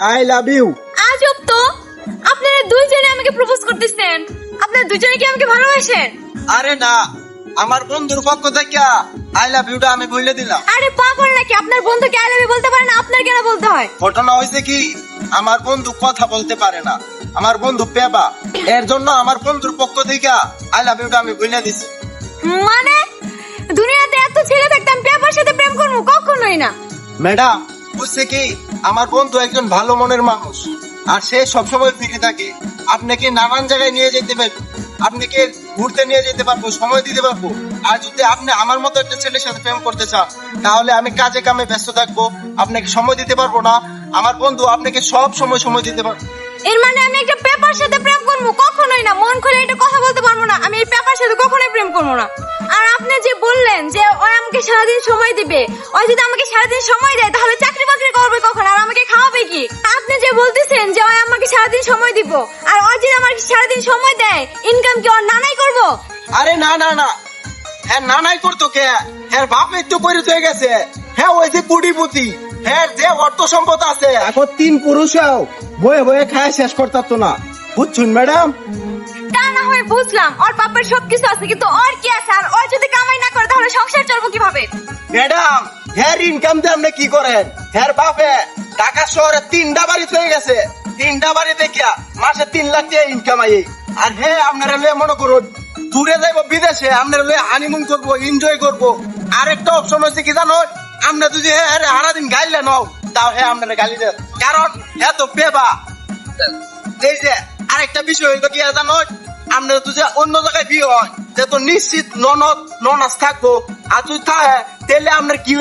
I love you আজব তো আপনারা দুইজনে আমাকে প্রপোজ করতেছেন। আপনারা দুইজনে কি আমাকে ভালোবাসেন? আরে না আমার বন্ধুর পক্ষ থেকে আই লাভ ইউটা আমি বলে দিলাম। আরে পাগল নাকি? আপনার বন্ধুকে আই লাভ ইউ বলতে পারেন আপনার কেন বলতে হয়? ঘটনা হয়েছে কি আমার বন্ধু কথা বলতে পারে না। আমার বন্ধু পেবা এর জন্য আমার বন্ধুর পক্ষ থেকে আই লাভ ইউটা আমি বলে দিছি। মানে? দুনিয়াতে এত ছেলে থাকতে আমি পেপার সাথে প্রেম করব কখনোই না। ম্যাডাম বুঝছে কি? আমার বন্ধু একজন ভালো মনের মানুষ। আর সে সবসময় ফিরে থাকে। আপনাকে নানান জায়গায় নিয়ে যেতে পারব আপনাকে ঘুরতে নিয়ে যেতে পারব? সময় দিতে পারব? আর যদি আপনি আমার মতো একটা ছেলের সাথে প্রেম করতে চান, তাহলে আমি কাজে কামে ব্যস্ত থাকব। আপনাকে সময় দিতে পারব না? আমার বন্ধু আপনাকে সব সময় সময় দিতে পারব এর মানে আমি একটা পেপার সাথে প্রেম করব? কখনোই না। মন খুলে এটা কথা বলতে পারব না আমি এই পেপার সাথে কখনোই প্রেম করব না। আর আপনি যে বললেন যে ওই আমাকে সারাদিন সময় দিবে ওই যদি আমাকে সারাদিন সময় দেয় তাহলে চাকরি বাকরি করবে কখন? আর আমাকে খাওয়াবে কি? আপনি যে বলতেছেন যে ওই আমাকে সারাদিন সময় দিব আর ওই যদি আমাকে সারাদিন সময় দেয় ইনকাম কি ওর নানাই করব? আরে না না না। হ্যাঁ না নাই করতো কে? হ্যাঁ বাপ একটু করে হয়ে গেছে। হ্যাঁ ওই যে কুড়িপুতি হ্যাঁ যে অর্থ সম্পদ আছে। এখন তিন পুরুষও বয়ে বয়ে খায় শেষ করতে না। বুঝছুন ম্যাডাম? না হয় বুঝলাম, ওর বাপের সবকিছু আছে, কিন্তু ওর কি আছে? আর ওর যদি কামাই না করে, তাহলে সংসার চলবো কীভাবে? ম্যাডাম হ্যার ইনকাম দিয়ে আপনি কি করেন? হ্যার বাপে ঢাকা শহরে তিনটা বাড়ি হয়ে গেছে। তিনটা বাড়ি দেখিয়া মাসে তিন লাখ টাকা ইনকাম আই আর হে, আপনারা লয়ে মনে করুন, দূরে যাইবো বিদেশে, আপনারা লয়ে হানিমুন করব এনজয় করব। আরেকটা অপশন হচ্ছে কি জানো? আমরা যদি হ্যাঁ সারাদিন গাইলে নাও, তাও হ্যাঁ আপনারা গালি দেন। কারণ হ্যাঁ তো পেবা এই যে, আরেকটা বিষয় হইতো কি জানো? আপনার যদি অন্য জায়গায় বিয়ে হয়, যে তো নিশ্চিত ননদ ননাস থাকব। আর থাকে, তাহলে কি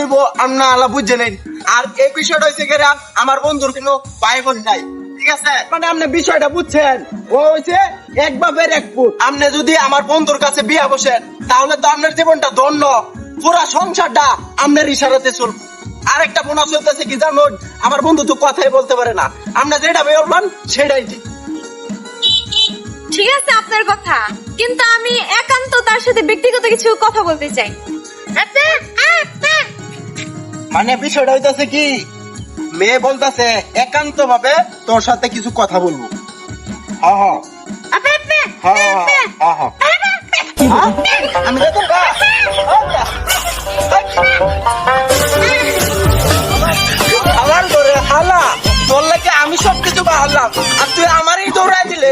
আলা বুঝে নেন আর এই বিষয়টা হয়েছে আমার বন্ধুর নাই। ঠিক আছে? মানে আপনি বিষয়টা বুঝছেন? ও হয়েছে এক বাপের এক আপনি যদি আমার বন্ধুর কাছে বিয়ে বসেন, তাহলে তো আপনার জীবনটা ধন্য। পুরা সংসারটা আপনার ইশারাতে চলবে। আরেকটা বোনাস হইতেছে কি জানুন? আমার বন্ধু তো কথাই বলতে পারে না। আমরা যেটা বলবেন সেটাই ঠিক। ঠিক আছে আপনার কথা কিন্তু আমি একান্ত তার সাথে ব্যক্তিগত কিছু কথা বলতে চাই। মানে বিষয়টা হইতাছে কি মেয়ে বলতাছে একান্ত ভাবে তোর সাথে কিছু কথা বলব? আমি তো তোর বাপ। আমার করে হালা তোর লাগে আমি সব কিছু বাহালাম আর তুই আমারই দৌড়াই দিলে।